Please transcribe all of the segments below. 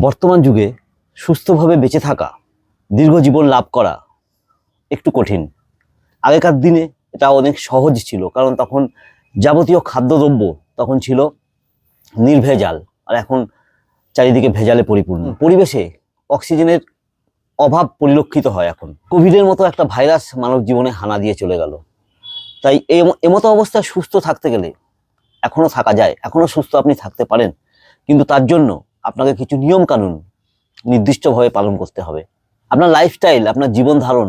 বর্তমান যুগে সুস্থভাবে বেঁচে থাকা দীর্ঘ জীবন লাভ করা একটু কঠিন। আগেকার দিনে এটা অনেক সহজ ছিল কারণ তখন যাবতীয় খাদ্যদ্রব্য তখন ছিল নির্ভেজাল আর এখন চারিদিকে ভেজালে পরিপূর্ণ। পরিবেশে অক্সিজেনের অভাব পরিলক্ষিত হয় এখন। কোভিডের মতো একটা ভাইরাস মানব জীবনে হানা দিয়ে চলে গেল। তাই এম- এমতো অবস্থায় সুস্থ থাকতে গেলে এখনও থাকা যায় এখনও সুস্থ আপনি থাকতে পারেন। কিন্তু তার জন্য আপনাকে কিছু নিয়ম কানুন নির্দিষ্টভাবে পালন করতে হবে। আপনার লাইফস্টাইল আপনার জীবন ধারণ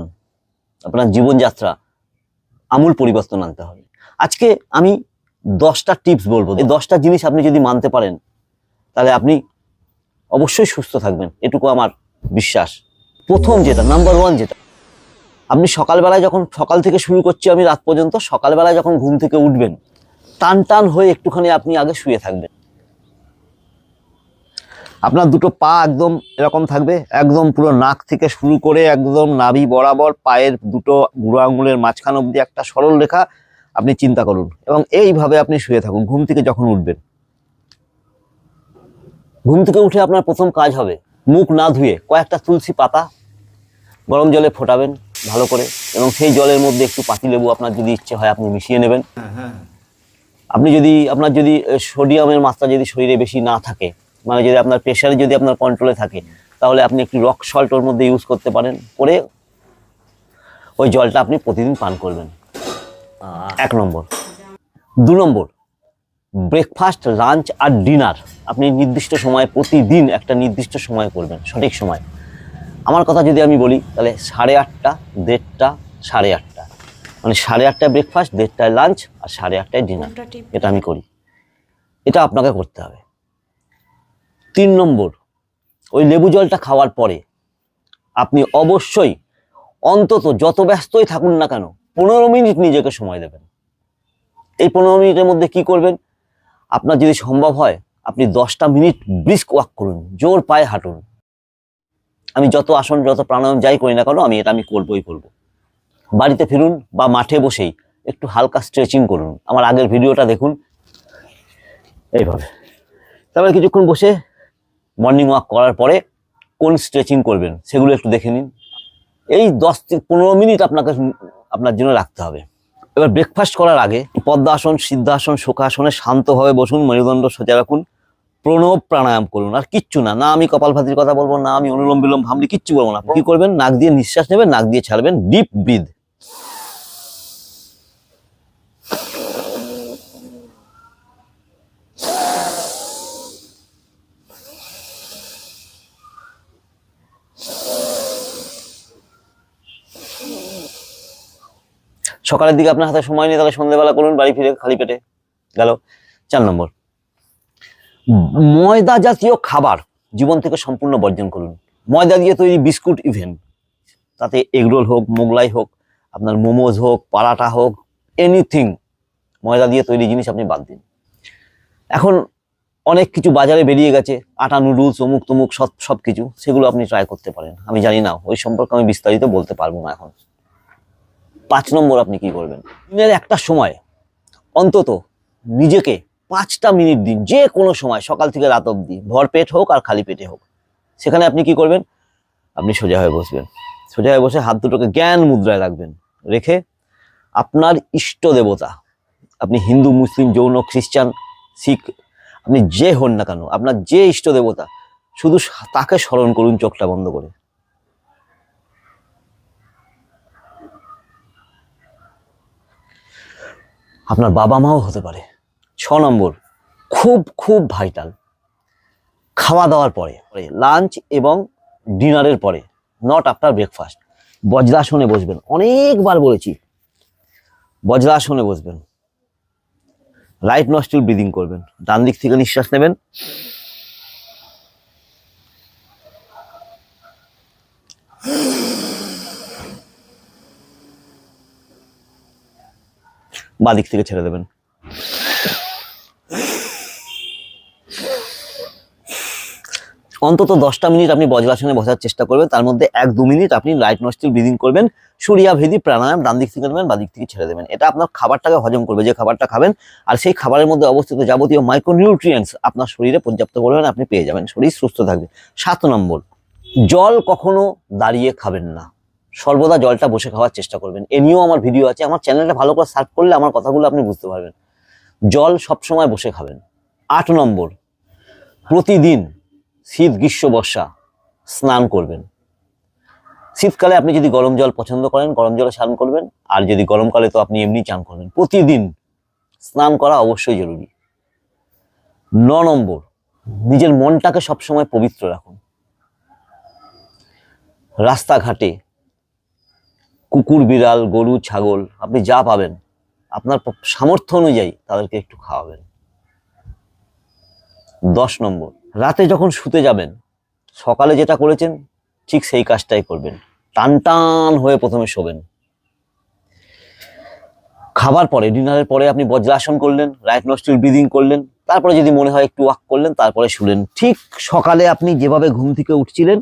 আপনার জীবনযাত্রা, আমূল পরিবর্তন আনতে হবে। আজকে আমি দশটা টিপস বলব। এই দশটা জিনিস আপনি যদি মানতে পারেন, তাহলে আপনি অবশ্যই সুস্থ থাকবেন। এটুকু আমার বিশ্বাস। প্রথম যেটা নাম্বার ওয়ান যেটা, আপনি সকালবেলায় যখন সকাল থেকে শুরু করছি আমি রাত পর্যন্ত, সকালবেলায় যখন ঘুম থেকে উঠবেন টান টান হয়ে একটুখানি আপনি আগে শুয়ে থাকবেন। আপনার দুটো পা একদম এরকম থাকবে একদম পুরো নাক থেকে শুরু করে একদম নাভি বরাবর পায়ের দুটো বুড়ো আঙুলের মাঝখান অবধি একটা সরল রেখা আপনি চিন্তা করুন এবং এইভাবে আপনি শুয়ে থাকুন ঘুম থেকে যখন উঠবেন। ঘুম থেকে উঠে আপনার প্রথম কাজ হবে মুখ না ধুয়ে কয়েকটা তুলসী পাতা গরম জলে ফোটাবেন ভালো করে এবং সেই জলের মধ্যে একটু পাতিলেবু আপনার যদি ইচ্ছে হয় আপনি মিশিয়ে নেবেন। আপনি যদি আপনার যদি সোডিয়ামের মাত্রা যদি শরীরে বেশি না থাকে মানে যদি আপনার প্রেশারে যদি আপনার কন্ট্রোলে থাকে তাহলে আপনি একটু রক সল্ট ওর মধ্যে ইউজ করতে পারেন করে ওই জলটা আপনি প্রতিদিন পান করবেন। এক নম্বর। দু নম্বর ব্রেকফাস্ট লাঞ্চ আর ডিনার আপনি নির্দিষ্ট সময়ে প্রতিদিন একটা নির্দিষ্ট সময় করবেন সঠিক সময়। আমার কথা যদি আমি বলি তাহলে সাড়ে আটটা দেড়টা সাড়ে আটটা। মানে সাড়ে আটটায় ব্রেকফাস্ট দেড়টায় লাঞ্চ আর সাড়ে আটটায় ডিনার এটা আমি করি। এটা আপনাকে করতে হবে। তিন নম্বর, ওই লেবু জলটা খাওয়ার পরে আপনি অবশ্যই অন্তত যত ব্যস্তই থাকুন না কেন, পনেরো মিনিট নিজেকে সময় দেবেন। এই পনেরো মিনিটের মধ্যে কি করবেন? আপনার যদি সম্ভব হয়, আপনি দশটা মিনিট ব্রিস্ক ওয়াক করুন, জোর পায়ে হাঁটুন। আমি যত আসন, যত প্রাণায়াম যাই করি না কেন, আমি এটা আমি করবই করব। বাড়িতে ফিরুন বা মাঠে বসেই একটু হালকা স্ট্রেচিং করুন। আমার আগের ভিডিওটা দেখুন। এইভাবে। তারপরে কিছুক্ষণ বসে মর্নিং ওয়াক করার পরে কোন স্ট্রেচিং করবেন, সেগুলো একটু দেখে নিন। এই দশ থেকে পনেরো মিনিট আপনাকে, আপনার জন্য রাখতে হবে। এবার ব্রেকফাস্ট করার আগে পদ্মাসন, সিদ্ধাসন, শোকাসনে শান্তভাবে বসুন, মেরুদণ্ড সোজা রাখুন, প্রণব প্রাণায়াম করুন। আর কিচ্ছু না না আমি কপালভাতির কথা বলব, না আমি অনুলোম বিলোম ভাবলি, কিচ্ছু বলব না। কি করবেন? নাক দিয়ে নিঃশ্বাস নেবেন, নাক দিয়ে ছাড়বেন ডিপ ব্রিদ সকালের দিকে আপনার হাতে সময় নেই, তাহলে সন্ধ্যেবেলা করুন, বাড়ি ফিরে খালি পেটে গেল। চার নম্বর। ময়দা জাতীয় খাবার জীবন থেকে সম্পূর্ণ বর্জন করুন। ময়দা দিয়ে তৈরি বিস্কুট ইভেন তাতে এগরোল হোক, মোগলাই হোক, আপনার মোমোজ হোক পারাটা হোক এনিথিং ময়দা দিয়ে তৈরি জিনিস আপনি বাদ দিন। এখন অনেক কিছু বাজারে বেরিয়ে গেছে, আটা নুডলস অমুক তমুক সব সব কিছু সেগুলো আপনি ট্রাই করতে পারেন। আমি জানি না, ওই সম্পর্কে আমি বিস্তারিত বলতে পারব না এখন। পাঁচ নম্বর আপনি কি করবেন? দিনের একটা সময়, অন্তত নিজেকে পাঁচটা মিনিট দিন, যে কোনো সময়, সকাল থেকে রাত অবধি, ভর পেট হোক আর খালি পেটে হোক। সেখানে আপনি কি করবেন? আপনি সোজা হয়ে বসবেন। সোজা হয়ে বসে হাত দুটোকে জ্ঞান মুদ্রায় রাখবেন। রেখে আপনার ইষ্ট দেবতা, আপনি হিন্দু, মুসলিম, যৌন, খ্রিস্টান, শিখ, আপনি যে হন না কেন, আপনার যে ইষ্ট দেবতা, শুধু তাকে স্মরণ করুন চোখটা বন্ধ করে। আপনার বাবা মাও হতে পারে। ছ নম্বর, খুব খুব ভাইটাল খাওয়া দাওয়ার পরে লাঞ্চ এবং ডিনারের পরে নট আফটার ব্রেকফাস্ট বজ্রাসনে বসবেন। অনেকবার বলেছি বজ্রাসনে বসবেন। রাইট নস্টিল ব্রিদিং করবেন। ডান দিক থেকে নিঃশ্বাস নেবেন। বাঁ দিক থেকে ছেড়ে দেবেন। অন্তত দশটা মিনিট আপনি বজ্রাসনে বসার চেষ্টা করবেন, তার মধ্যে এক দু মিনিট আপনি লাইট নস্টিল ব্রিদিং করবেন, সূর্যা ভেদি প্রাণায়াম ডান দিক থেকে দেবেন বা দিক থেকে ছেড়ে দেবেন। এটা আপনার খাবারটাকে হজম করবে, যে খাবারটা খাবেন, আর সেই খাবারের মধ্যে অবস্থিত যাবতীয় মাইক্রোনিউট্রিয়েন্টস আপনার শরীরে পর্যাপ্ত পরিমাণে আপনি পেয়ে যাবেন। শরীর সুস্থ থাকবে। সাত নম্বর, জল কখনো দাঁড়িয়ে খাবেন না। সর্বদা জলটা বসে খাওয়ার চেষ্টা করবেন। এ নিয়েও আমার ভিডিও আছে। আমার চ্যানেলটা ভালো করে সার্চ করলে আমার কথাগুলো আপনি বুঝতে পারবেন। জল সবসময় বসে খাবেন। আট নম্বর, প্রতিদিন শীত গ্রীষ্ম বর্ষা স্নান করবেন। শীতকালে আপনি যদি গরম জল পছন্দ করেন, গরম জলে স্নান করবেন। আর যদি গরমকালে তো আপনি এমনি চান করবেন। প্রতিদিন স্নান করা অবশ্যই জরুরি। ন নম্বর, নিজের মনটাকে সবসময় পবিত্র রাখুন। রাস্তাঘাটে কুকুর, বিড়াল, গরু, ছাগল, আপনি যা পাবেন, আপনার সামর্থ্য অনুযায়ী তাদেরকে একটু খাওয়াবেন। দশ নম্বর, রাতে যখন শুতে যাবেন, সকালে যেটা করেছেন, ঠিক সেই কাজটাই করবেন। টান টান হয়ে প্রথমে শোবেন। খাবার পরে, ডিনারের পরে আপনি বজ্রাসন করলেন, রাইট নস্টিল ব্রিদিং করলেন, তারপরে যদি মনে হয় একটু ওয়াক করলেন, তারপরে শুলেন। ঠিক সকালে আপনি যেভাবে ঘুম থেকে উঠছিলেন,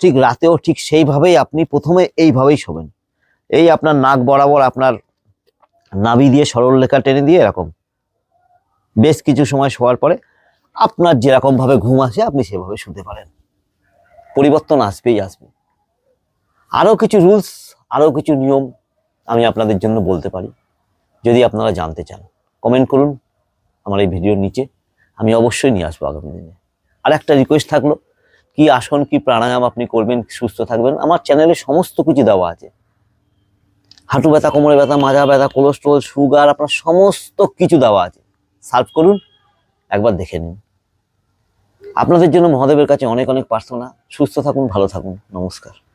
ঠিক রাতেও ঠিক সেইভাবেই আপনি প্রথমে এইভাবেই শোবেন। এই আপনার নাক বরাবর আপনার নাভি দিয়ে সরল রেখা টেনে দিয়ে এরকম। বেশ কিছু সময় শোয়ার পরে আপনার যেরকম ভাবে ঘুম আসে, আপনি সেভাবে শুতে পারেন। পরিবর্তন আসবেই আসবে। আরও কিছু রুলস আরও কিছু নিয়ম আমি আপনাদের জন্য বলতে পারি, যদি আপনারা জানতে চান। কমেন্ট করুন আমার এই ভিডিওর নিচে। আমি অবশ্যই নিয়ে আসব আগামী দিনে। আর একটা রিকোয়েস্ট থাকল, কি আসন, কি প্রাণায়াম আপনি করবেন, সুস্থ থাকবেন, আমার চ্যানেলে সমস্ত কিছু দেওয়া আছে। হাঁটু ব্যথা, কোমরে ব্যথা, মাজা ব্যথা, কোলেস্ট্রল, সুগার, আপনার সমস্ত কিছু দেওয়া আছে। সার্ভ করুন, একবার দেখে নিন। আপনাদের জন্য মহাদেবের কাছে অনেক অনেক প্রার্থনা। সুস্থ থাকুন, ভালো থাকুন। নমস্কার।